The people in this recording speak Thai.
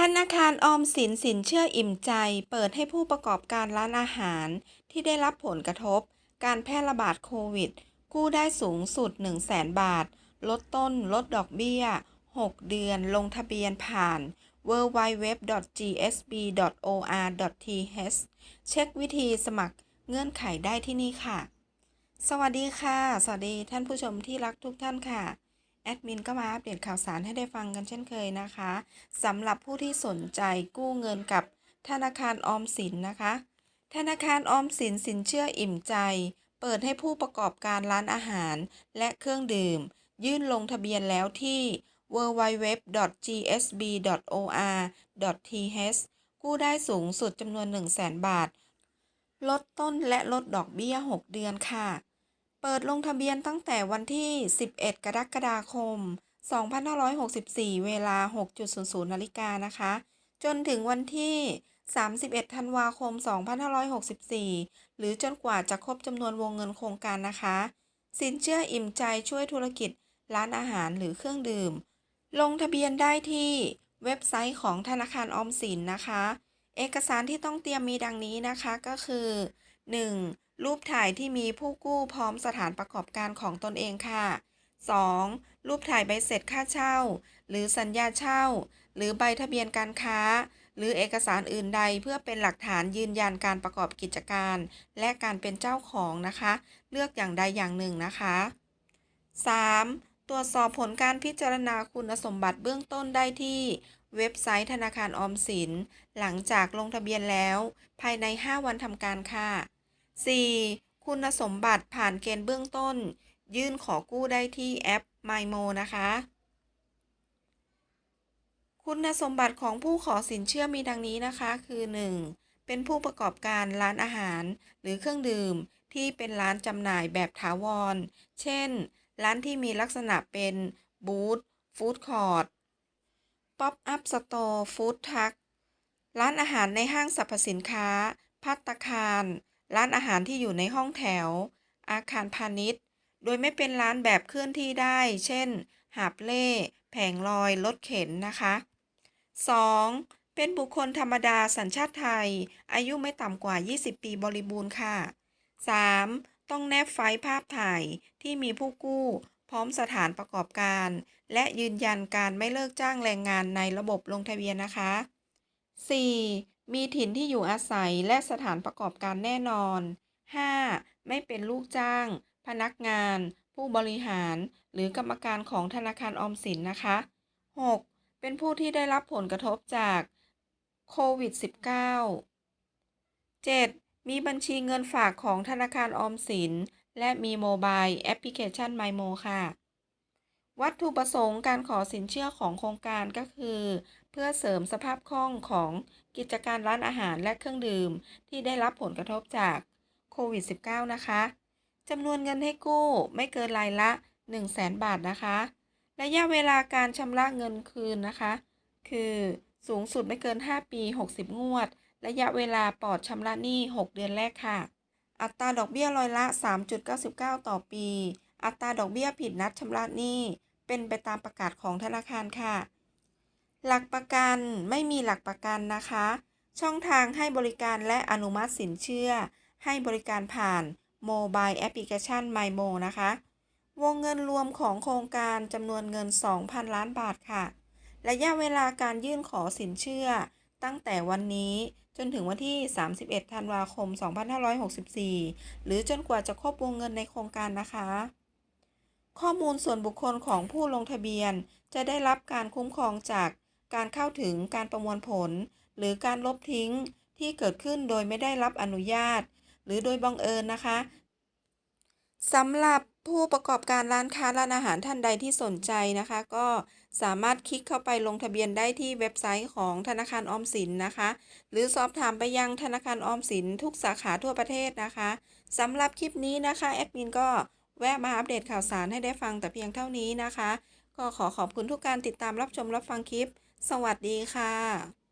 ธนาคารออมสินสินเชื่ออิ่มใจ เปิดให้ผู้ประกอบการร้านอาหาร ที่ได้รับผลกระทบ การแพร่ระบาดโควิด กู้ได้สูงสุด 1 0 0 0 0แบาท ลดต้น ลดดอกเบี้ย 6 เดือน ลงทะเบียนผ่าน www.gsb.or.th เช็ควิธีสมัครเงื่อนไขได้ที่นี่ค่ะ สวัสดีค่ะ สวัสดีท่านผู้ชมที่รักทุกท่านค่ะ แอดมินก็มาอัปเดตข่าวสารให้ได้ฟังกันเช่นเคยนะคะสำหรับผู้ที่สนใจกู้เงินกับธนาคารออมสินนะคะ ธนาคารออมสินสินเชื่ออิ่มใจ เปิดให้ผู้ประกอบการร้านอาหาร และเครื่องดื่ม ยื่นลงทะเบียนแล้วที่ www.gsb.or.th กู้ได้สูงสุดจำนวน 1 0 0 0 0แบาท ลดต้นและลดดอกเบี้ย 6 เดือนค่ะ เปิดลงทะเบียนตั้งแต่วันที่ 11 กรกฎาคม 2564 เวลา 6.00นาฬิกานะคะ จนถึงวันที่ 31 ธันวาคม 2564 หรือจนกว่าจะครบจำนวนวงเงินโครงการนะคะ สินเชื่ออิ่มใจช่วยธุรกิจ ร้านอาหารหรือเครื่องดื่ม ลงทะเบียนได้ที่เว็บไซต์ของธนาคารออมสินนะคะ เอกสารที่ต้องเตรียมมีดังนี้นะคะก็คือ 1. รูปถ่ายที่มีผู้กู้พร้อมสถานประกอบการของตนเองค่ะ 2. รูปถ่ายใบเสร็จค่าเช่า หรือสัญญาเช่า หรือใบทะเบียนการค้า หรือเอกสารอื่นใดเพื่อเป็นหลักฐานยืนยันการประกอบกิจการ และการเป็นเจ้าของนะคะ เลือกอย่างใดอย่างหนึ่งนะคะ 3. ตรวจสอบผลการพิจารณาคุณสมบัติเบื้องต้นได้ที่ เว็บไซต์ธนาคารออมสิน หลังจากลงทะเบียนแล้ว ภายใน 5 วันทำการค่ะ 4. คุณสมบัติผ่านเกณฑ์เบื้องต้น ยื่นขอกู้ได้ที่แอป MyMo นะคะ คุณสมบัติของผู้ขอสินเชื่อมีดังนี้นะคะ คือ 1. เป็นผู้ประกอบการร้านอาหาร หรือเครื่องดื่มที่เป็นร้านจำหน่ายแบบถาวร เช่น ร้านที่มีลักษณะเป็นบูธฟู้ดคอร์ทป๊อปอัพสโตร์ฟู้ดทักร้านอาหารในห้างสรรพสินค้า พัตตาคาร ร้านอาหารที่อยู่ในห้องแถว อาคารพาณิชย์ โดยไม่เป็นร้านแบบเคลื่อนที่ได้ เช่น หาบเล่ แผงลอย รถเข็นนะคะ 2. เป็นบุคคลธรรมดาสัญชาติไทย อายุไม่ต่ำกว่า 20 ปีบริบูรณ์ค่ะ 3. ต้องแนบไฟล์ภาพถ่ายที่มีผู้กู้ พร้อมสถานประกอบการ และยืนยันการไม่เลิกจ้างแรงงานในระบบลงทะเบียนนะคะ 4. มีถิ่นที่อยู่อาศัยและสถานประกอบการแน่นอน 5. ไม่เป็นลูกจ้าง พนักงาน ผู้บริหาร หรือกรรมการของธนาคารออมสินนะคะ 6. เป็นผู้ที่ได้รับผลกระทบจากโควิด -19 7. มีบัญชีเงินฝากของธนาคารออมสิน และมีโมบายแอปพลิเคชัน MyMo ค่ะ วัตถุประสงค์การขอสินเชื่อของโครงการก็คือ เพื่อเสริมสภาพคล่องของกิจการร้านอาหารและเครื่องดื่ม ที่ได้รับผลกระทบจากโควิด -19 นะคะจำนวนเงินให้กู้ไม่เกินรายละ 1 0 0 0 0แบาทนะคะ ระยะเวลาการชำระเงินคืนนะคะ คือสูงสุดไม่เกิน 5 ปี 60 งวด ระยะเวลาปลอดชำระหนี้ 6 เดือนแรกค่ะ อัตราดอกเบี้ยร้อยละ 3.99 ต่อปี อัตราดอกเบี้ยผิดนัดชำระหนี้ เป็นไปตามประกาศของธนาคารค่ะ หลักประกันไม่มีหลักประกันนะคะ ช่องทางให้บริการและอนุมัติสินเชื่อ ให้บริการผ่านโมบายแอปพลิเคชัน MyMo นะคะ วงเงินรวมของโครงการจำนวนเงิน 2,000 ล้านบาทค่ะ ระยะเวลาการยื่นขอสินเชื่อ ตั้งแต่วันนี้จนถึงวันที่ 31 ธันวาคม 2564 หรือจนกว่าจะครบวงเงินในโครงการนะคะ ข้อมูลส่วนบุคคลของผู้ลงทะเบียน จะได้รับการคุ้มครองจากการเข้าถึงการประมวลผล หรือการลบทิ้งที่เกิดขึ้นโดยไม่ได้รับอนุญาต หรือโดยบังเอิญนะคะสำหรับผู้ประกอบการร้านค้าร้านอาหารท่านใดที่สนใจนะคะ ก็สามารถคลิกเข้าไปลงทะเบียนได้ที่เว็บไซต์ของธนาคารออมสินนะคะ หรือสอบถามไปยังธนาคารออมสินทุกสาขาทั่วประเทศนะคะสำหรับคลิปนี้นะคะแอดมินก็ วะมาอัปเดตข่าวสารให้ได้ฟังแต่เพียงเท่านี้นะคะ ก็ขอขอบคุณทุกการติดตามรับชมรับฟังคลิป สวัสดีค่ะ